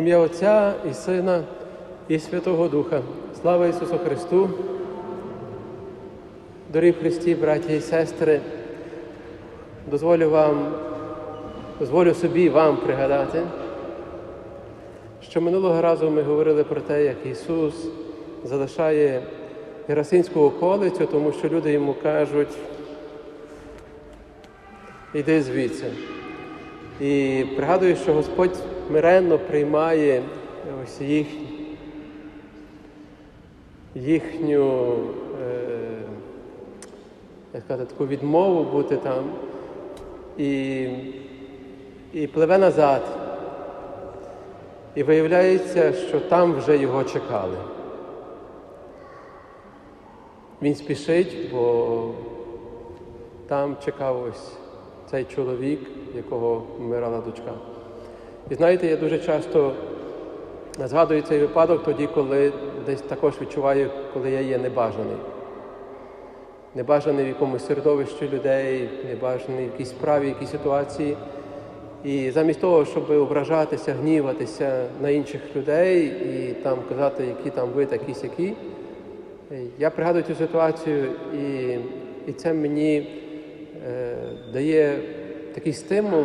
Ім'я Отця і Сина і Святого Духа. Слава Ісусу Христу! Дорогі Христі, браті і сестри, дозволю вам, дозволю собі вам пригадати, що минулого разу ми говорили про те, як Ісус залишає Герасинську околицю, тому що люди йому кажуть, іди звідси. І пригадую, що Господь миренно приймає ось їх, їхню е, як сказати, таку відмову бути там і, і пливе назад. І виявляється, що там вже його чекали. Він спішить, бо там чекав ось цей чоловік, якого вмирала дочка. І знаєте, я дуже часто згадую цей випадок тоді, коли десь також відчуваю, коли я є небажаний. Небажаний в якомусь середовищі людей, небажаний в якійсь справі, в якійсь ситуації. І замість того, щоб ображатися, гніватися на інших людей і там казати, які там ви такі сякі, я пригадую цю ситуацію, і, і це мені дає такий стимул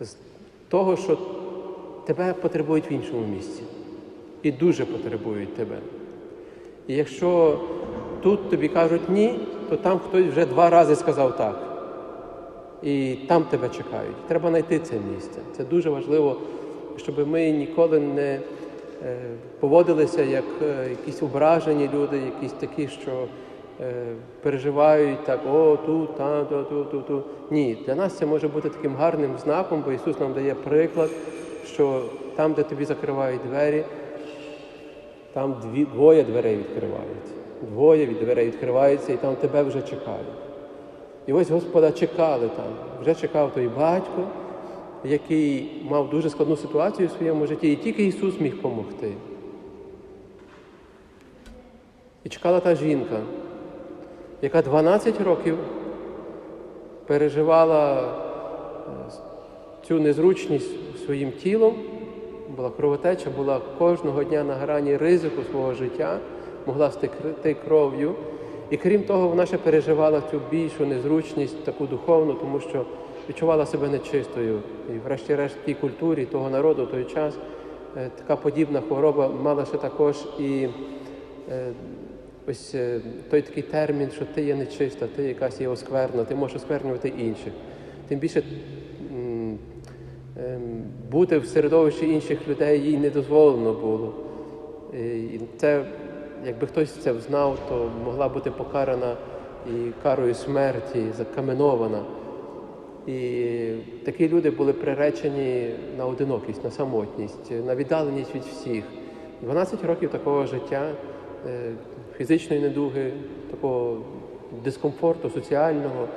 е, з того, що тебе потребують в іншому місці. І дуже потребують тебе. І якщо тут тобі кажуть ні, то там хтось вже два рази сказав так. І там тебе чекають. Треба знайти це місце. Це дуже важливо, щоб ми ніколи не е, поводилися як е, якісь ображені люди, якісь такі, що е, переживають так, о, тут, там, тут, тут, тут, тут. Ні, для нас це може бути таким гарним знаком, бо Ісус нам дає приклад, що там, де тобі закривають двері, там дві, двоє дверей відкриваються. Двоє від дверей відкриваються і там тебе вже чекають. І ось Господа чекали там. Вже чекав той батько, який мав дуже складну ситуацію у своєму житті, і тільки Ісус міг допомогти. І чекала та жінка, яка 12 років переживала е, цю незручність своїм тілом, була кровотеча, була кожного дня на грані ризику свого життя, могла стекти кров'ю. І крім того, вона ще переживала цю більшу незручність, таку духовну, тому що відчувала себе нечистою. І врешті-решт в тій культурі того народу в той час е, така подібна хвороба мала ще також і е, ось е, той такий термін, що ти є нечиста, ти якась є оскверна, ти можеш осквернювати інших. Тим більше ем, бути в середовищі інших людей їй не дозволено було. І це Якби хтось це знав, то могла бути покарана і карою смерті, закаменована. І такі люди були приречені на одинокість, на самотність, на віддаленість від всіх. 12 років такого життя, фізичної недуги, такого дискомфорту соціального.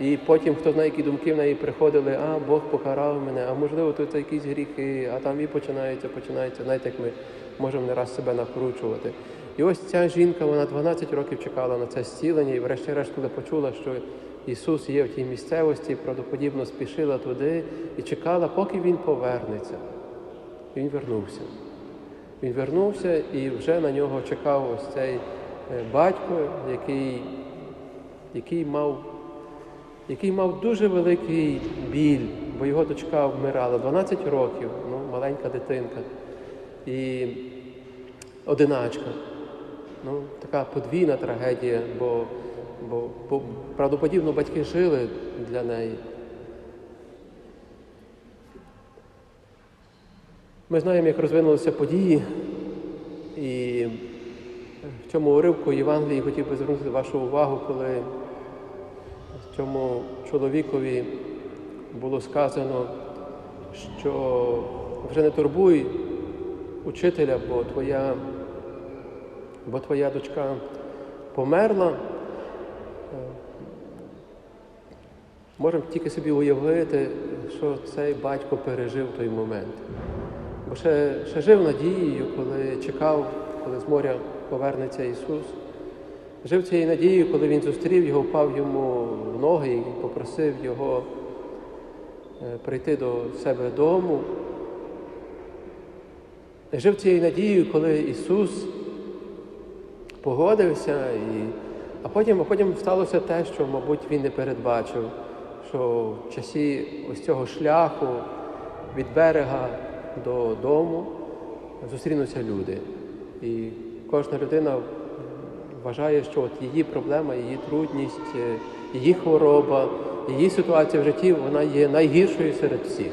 І потім, хто знає, які думки в неї приходили, а Бог покарав мене, а можливо, тут якісь гріхи, а там і починається, починається. Знаєте, як ми можемо не раз себе накручувати. І ось ця жінка, вона 12 років чекала на це зцілення, і врешті-решт, коли почула, що Ісус є в тій місцевості, правдоподібно спішила туди і чекала, поки Він повернеться. Він вернувся. Він вернувся і вже на нього чекав ось цей батько, який, який, мав, який мав дуже великий біль, бо його дочка вмирала 12 років, ну, маленька дитинка. І одиначка. Ну, така подвійна трагедія, бо, бо, бо правдоподібно батьки жили для неї. Ми знаємо, як розвинулися події, і в цьому уривку Євангелії хотів би звернути вашу увагу, коли цьому чоловікові було сказано, що вже не турбуй учителя, бо твоя бо твоя дочка померла. Можемо тільки собі уявити, що цей батько пережив той момент. Бо ще, ще жив надією, коли чекав, коли з моря повернеться Ісус. Жив цією надією, коли Він зустрів його, впав йому в ноги і попросив його прийти до себе дому. жив цією надією, коли Ісус погодився, і... а потім, а потім сталося те, що, мабуть, він не передбачив, що в часі ось цього шляху від берега до дому зустрінуться люди. І кожна людина вважає, що от її проблема, її трудність, е, її хвороба, її ситуація в житті вона є найгіршою серед всіх.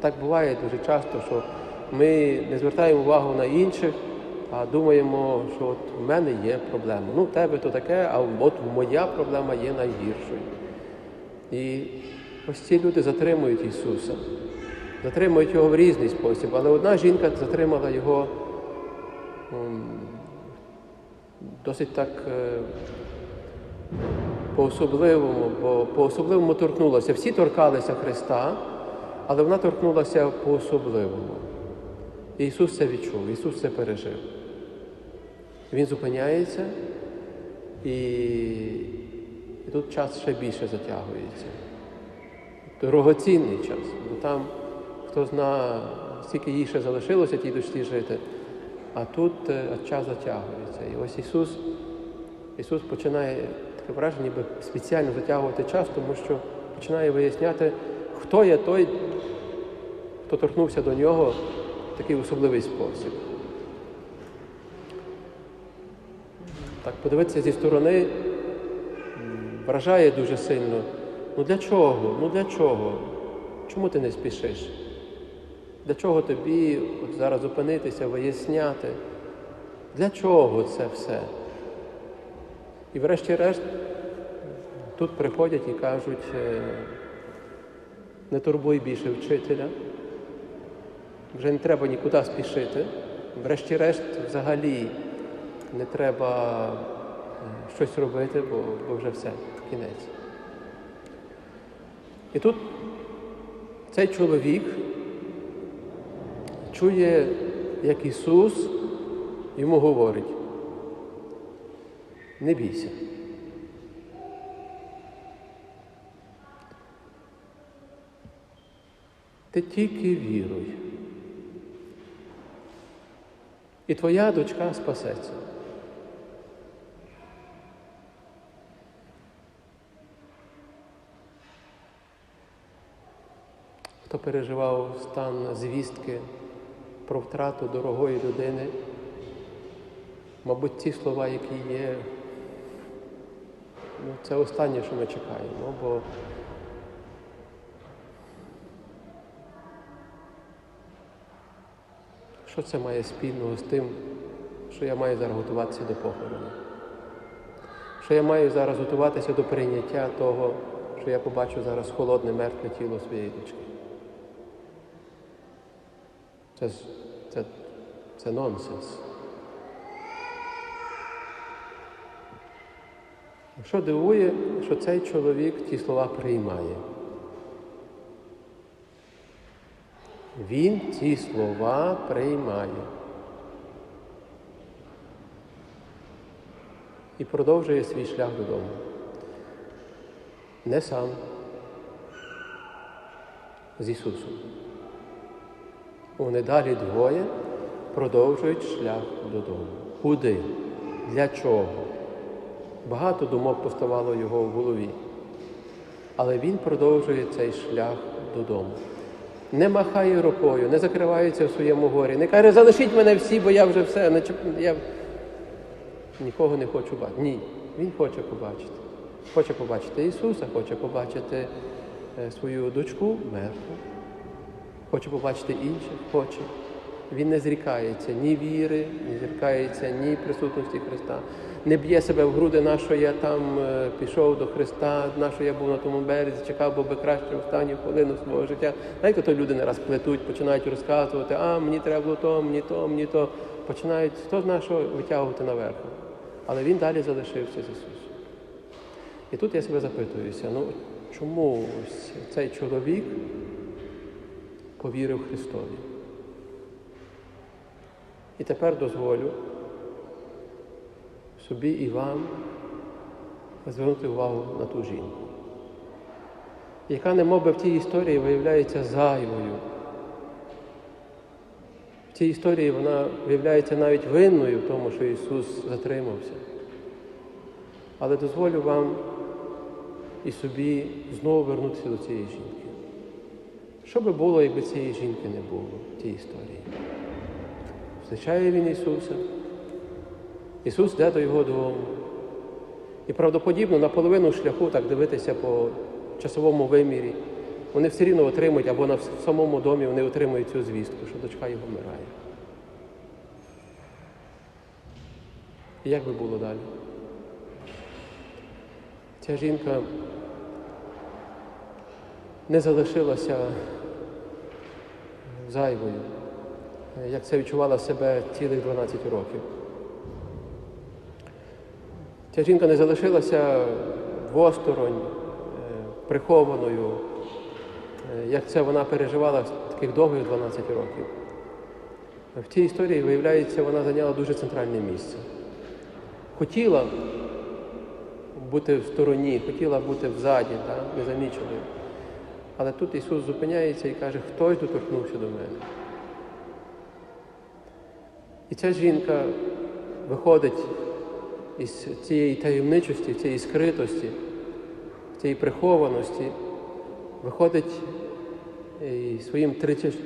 Так буває дуже часто, що ми не звертаємо увагу на інших, а думаємо, що от в мене є проблема. Ну, в тебе то таке, а от моя проблема є найгіршою. І ось ці люди затримують Ісуса, затримують його в різний спосіб. Але одна жінка затримала його досить так е, по-особливому, бо по-особливому торкнулася. Всі торкалися Христа, але вона торкнулася по-особливому. І Ісус це відчув, Ісус це пережив. Він зупиняється і, і тут час ще більше затягується. Дорогоцінний час, бо там хто зна, скільки їй ще залишилося тій дочці жити, а тут е, час затягується. І ось Ісус, Ісус починає таке враження, ніби спеціально затягувати час, тому що починає виясняти, хто є той, хто торкнувся до нього в такий особливий спосіб. Так подивитися зі сторони вражає дуже сильно. Ну для чого? Ну для чого? Чому ти не спішиш? Для чого тобі от зараз зупинитися, виясняти? Для чого це все? І врешті-решт тут приходять і кажуть, е, не турбуй більше вчителя, вже не треба нікуди спішити. Врешті-решт взагалі не треба е, щось робити, бо, бо вже все, кінець. І тут цей чоловік чує, як Ісус йому говорить, не бійся. Ти тільки віруй. І твоя дочка спасеться. Хто переживав стан звістки про втрату дорогої людини, мабуть, ті слова, які є, ну, це останнє, що ми чекаємо, бо що це має спільного з тим, що я маю зараз готуватися до похорону? Що я маю зараз готуватися до прийняття того, що я побачу зараз холодне мертве тіло своєї дочки? Це, це, це нонсенс. Що дивує, що цей чоловік ті слова приймає. Він ці слова приймає. І продовжує свій шлях додому. Не сам. З Ісусом. Вони далі двоє продовжують шлях додому. Куди? Для чого? Багато думок поставало його в голові. Але він продовжує цей шлях додому. Не махає рукою, не закривається в своєму горі, не каже, залишіть мене всі, бо я вже все, я нікого не хочу бачити. Ні, він хоче побачити. Хоче побачити Ісуса, хоче побачити е, свою дочку мертву, хоче побачити інших, хоче. Він не зрікається ні віри, не зрікається ні присутності Христа, не б'є себе в груди, на що я там е, пішов до Христа, на що я був на тому березі, чекав, бо би краще останню хвилину свого життя. Знаєте, то люди не раз плетуть, починають розказувати, а мені треба було то, мені то, мені то. Починають хто знає, що витягувати наверх. Але він далі залишився з Ісусом. І тут я себе запитуюся, ну чому ось цей чоловік повірив Христові? І тепер дозволю собі і вам звернути увагу на ту жінку, яка немов би в тій історії виявляється зайвою. В цій історії вона виявляється навіть винною в тому, що Ісус затримався. Але дозволю вам і собі знову вернутися до цієї жінки. Що би було, якби цієї жінки не було в цій історії? Зустрічає він Ісуса. Ісус йде до його дому. І правдоподібно наполовину шляху так дивитися по часовому вимірі, вони все рівно отримують, або на самому домі вони отримують цю звістку, що дочка його вмирає. І як би було далі? Ця жінка не залишилася зайвою, як це відчувала себе цілих 12 років. Ця жінка не залишилася восторонь, е, прихованою, е, як це вона переживала таких довгих 12 років. В цій історії, виявляється, вона зайняла дуже центральне місце. Хотіла бути в стороні, хотіла бути взаді, незаміченою. Але тут Ісус зупиняється і каже, хтось доторкнувся до мене. І ця жінка виходить із цієї таємничості, цієї скритості, цієї прихованості, виходить і своїм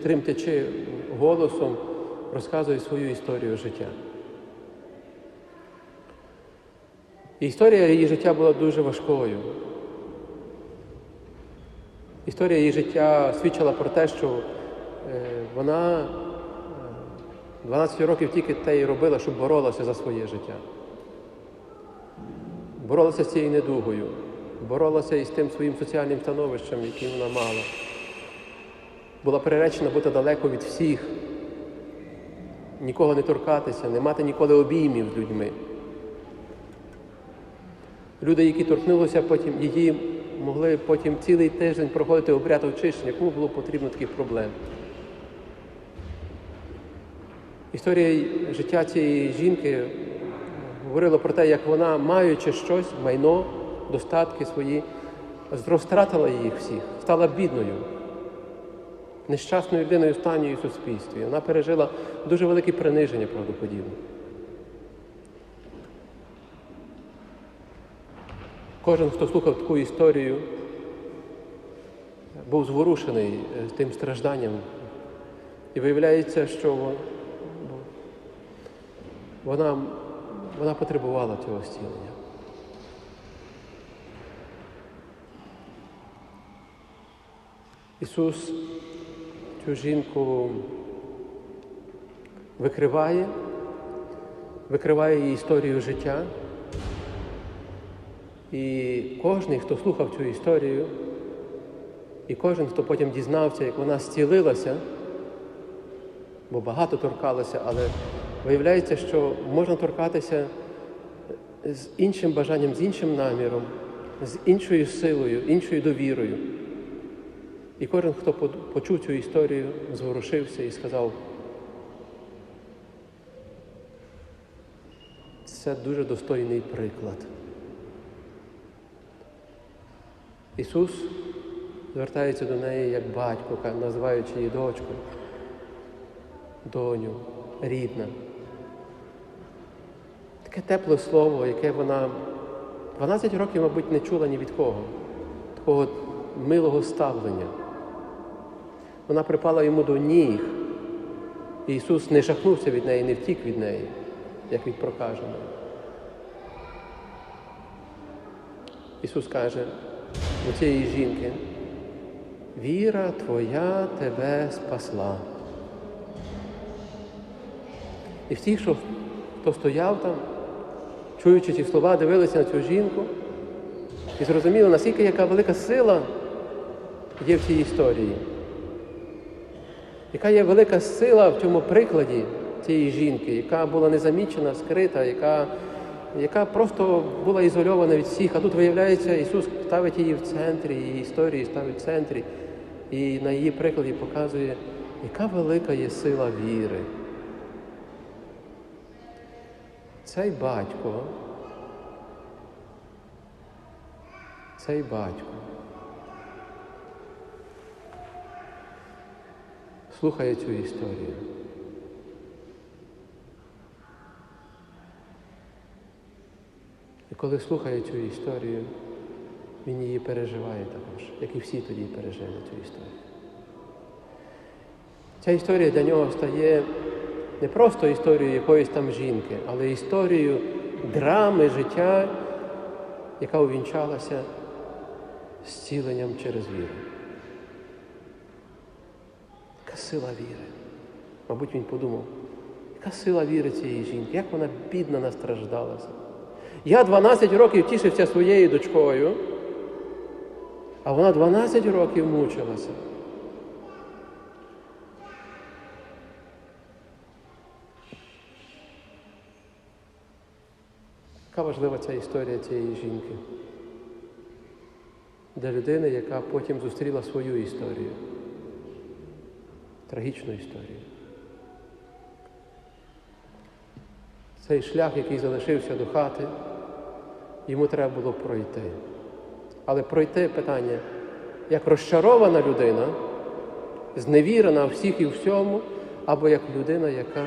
тремтячи голосом розказує свою історію життя. І історія її життя була дуже важкою. Історія її життя свідчила про те, що е, вона е, 12 років тільки те і робила, що боролася за своє життя. Боролася з цією недугою, боролася із тим своїм соціальним становищем, яким вона мала. Була приречена бути далеко від всіх, нікого не торкатися, не мати ніколи обіймів з людьми. Люди, які торкнулися потім, її могли потім цілий тиждень проходити обряд очищення, кому було потрібно таких проблем. Історія життя цієї жінки говорила про те, як вона, маючи щось, майно, достатки свої, розтратила їх всіх, стала бідною, нещасною людиною в стані в суспільстві. Вона пережила дуже велике приниження, правдоподібно. Кожен, хто слухав таку історію, був зворушений е, тим стражданням. І виявляється, що вона, вона потребувала цього зцілення. Ісус цю жінку викриває, викриває її історію життя. І кожен, хто слухав цю історію, і кожен, хто потім дізнався, як вона зцілилася, бо багато торкалося, але виявляється, що можна торкатися з іншим бажанням, з іншим наміром, з іншою силою, іншою довірою. І кожен, хто почув цю історію, зворушився і сказав, це дуже достойний приклад. Ісус звертається до неї як батько, називаючи її дочкою, доню, рідна. Таке тепле слово, яке вона 12 років, мабуть, не чула ні від кого, такого милого ставлення. Вона припала йому до ніг. І Ісус не жахнувся від неї, не втік від неї, як від прокаженої. Ісус каже, у цієї жінки, віра твоя тебе спасла. І всі, що, хто стояв там, чуючи ці слова, дивилися на цю жінку і зрозуміли, наскільки яка велика сила є в цій історії. Яка є велика сила в цьому прикладі цієї жінки, яка була незамічена, скрита, яка яка просто була ізольована від всіх. А тут, виявляється, Ісус ставить її в центрі, її історії ставить в центрі і на її прикладі показує, яка велика є сила віри. Цей батько, цей батько слухає цю історію. Коли слухає цю історію, він її переживає також, як і всі тоді пережили цю історію. Ця історія для нього стає не просто історією якоїсь там жінки, але історією драми життя, яка увінчалася зціленням через віру. Яка сила віри? Мабуть, він подумав, яка сила віри цієї жінки, як вона бідна настраждалася. Я 12 років тішився своєю дочкою, а вона 12 років мучилася. Яка важлива ця історія цієї жінки? Для людини, яка потім зустріла свою історію, трагічну історію. Цей шлях, який залишився до хати, йому треба було пройти. Але пройти питання, як розчарована людина, зневірена в всіх і всьому, або як людина, яка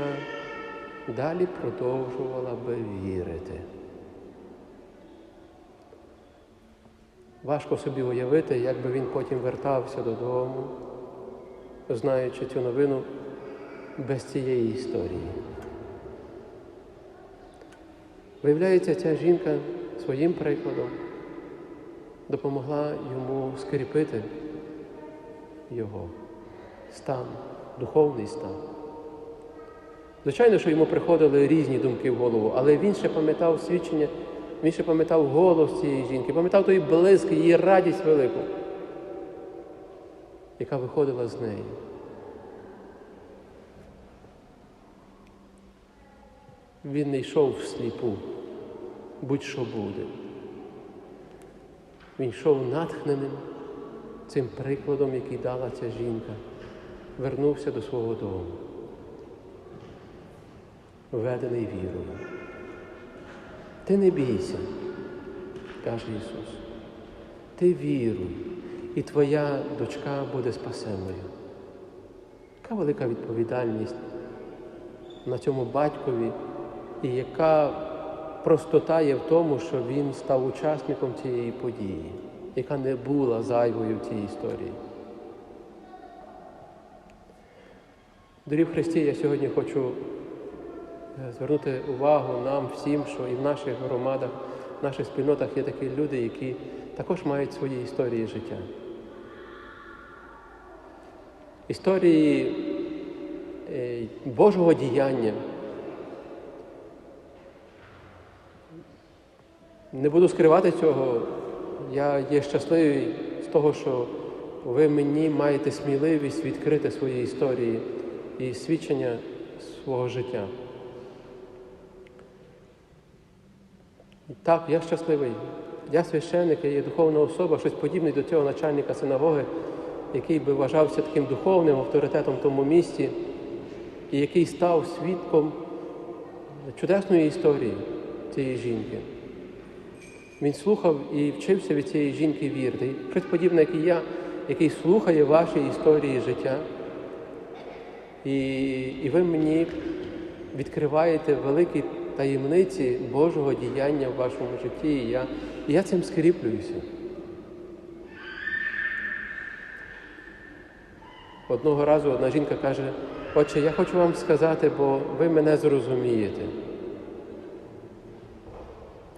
далі продовжувала би вірити. Важко собі уявити, як би він потім вертався додому, знаючи цю новину без цієї історії. Виявляється, ця жінка своїм прикладом допомогла йому скріпити його стан, духовний стан. Звичайно, що йому приходили різні думки в голову, але він ще пам'ятав свідчення, він ще пам'ятав голос цієї жінки, пам'ятав той блиск, її радість велику, яка виходила з неї. Він не йшов всліпу, будь-що буде. Він йшов натхненим цим прикладом, який дала ця жінка, вернувся до свого дому, введений вірою. Ти не бійся, каже Ісус. Ти віруй, і твоя дочка буде спасеною. Яка велика відповідальність на цьому батькові, і яка простота є в тому, що він став учасником цієї події, яка не була зайвою в цій історії. Дорі в Христі, я сьогодні хочу е, звернути увагу нам всім, що і в наших громадах, в наших спільнотах є такі люди, які також мають свої історії життя. Історії е, Божого діяння. Не буду скривати цього. Я є щасливий з того, що ви мені маєте сміливість відкрити свої історії і свідчення свого життя. Так, я щасливий. Я священник, я є духовна особа, щось подібне до цього начальника синагоги, який би вважався таким духовним авторитетом в тому місті, і який став свідком чудесної історії цієї жінки. Він слухав і вчився від цієї жінки вірити. Щось подібне, як і я, який слухає ваші історії життя. І, і ви мені відкриваєте великі таємниці Божого діяння в вашому житті. І я, і я цим скріплююся. Одного разу одна жінка каже, отче, я хочу вам сказати, бо ви мене зрозумієте.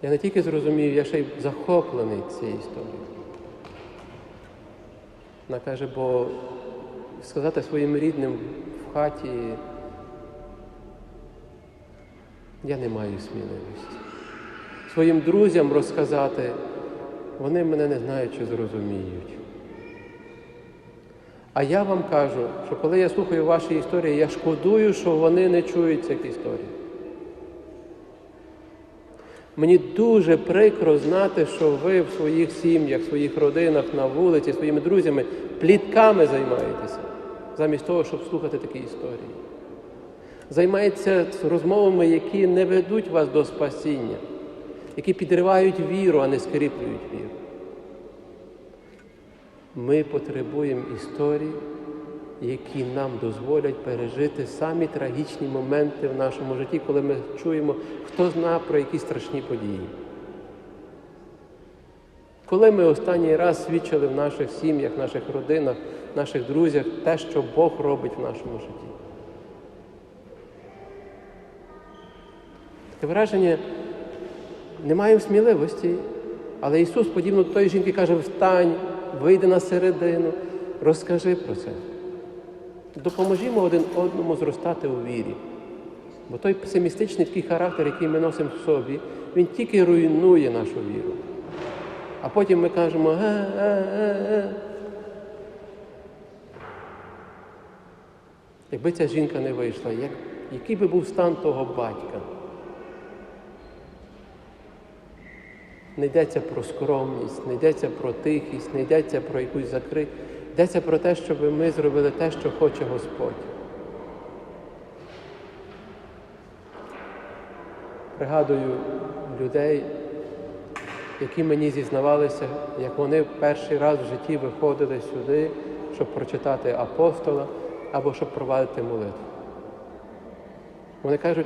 Я не тільки зрозумів, я ще й захоплений цією історією. Вона каже, бо сказати своїм рідним в хаті я не маю сміливості. Своїм друзям розказати, вони мене не знають чи зрозуміють. А я вам кажу, що коли я слухаю ваші історії, я шкодую, що вони не чують цих історій. Мені дуже прикро знати, що ви в своїх сім'ях, в своїх родинах, на вулиці, своїми друзями плітками займаєтеся, замість того, щоб слухати такі історії. Займаєтеся розмовами, які не ведуть вас до спасіння, які підривають віру, а не скріплюють віру. Ми потребуємо історій, які нам дозволять пережити самі трагічні моменти в нашому житті, коли ми чуємо, хто зна про які страшні події. Коли ми останній раз свідчили в наших сім'ях, наших родинах, наших друзях те, що Бог робить в нашому житті? Таке враження, не маємо сміливості, але Ісус, подібно до тої жінки, каже: встань, вийди на середину, розкажи про це. Допоможімо один одному зростати у вірі. Бо той песимістичний такий характер, який ми носимо в собі, він тільки руйнує нашу віру. А потім ми кажемо е, е, е, е. Якби ця жінка не вийшла, як, який би був стан того батька? Не йдеться про скромність, не йдеться про тихість, не йдеться про якусь закритість. Йдеться про те, щоб ми зробили те, що хоче Господь. Пригадую людей, які мені зізнавалися, як вони перший раз в житті виходили сюди, щоб прочитати апостола або щоб провадити молитву. Вони кажуть,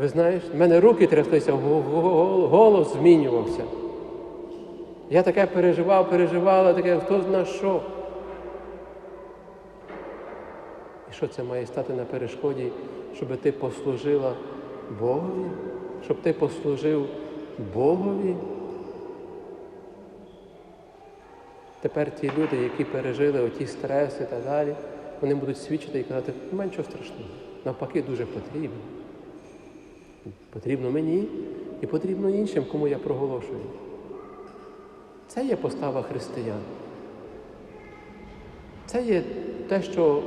ви знаєш, в мене руки тряслися, го- го- голос змінювався. Я таке переживав, переживала, таке, хто зна що. І що це має стати на перешкоді, щоб ти послужила Богові? Щоб ти послужив Богові? Тепер ті люди, які пережили оті стреси та далі, вони будуть свідчити і казати, нічого страшного. Навпаки, дуже потрібно. Потрібно мені і потрібно іншим, кому я проголошую. Це є постава християн. Це є те, що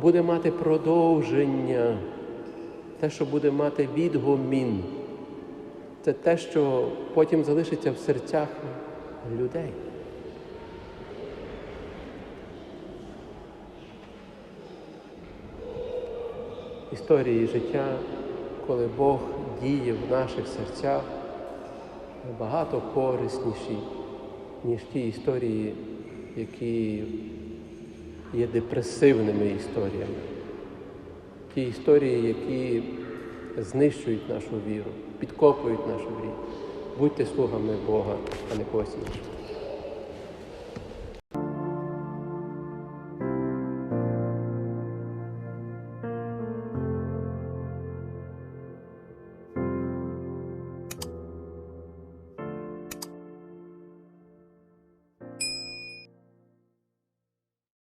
буде мати продовження, те, що буде мати відгомін. Це те, що потім залишиться в серцях людей. Історії життя, коли Бог діє в наших серцях, набагато корисніші, ніж ті історії, які є депресивними історіями. Ті історії, які знищують нашу віру, підкопують нашу віру. Будьте слугами Бога, а не когось іншого.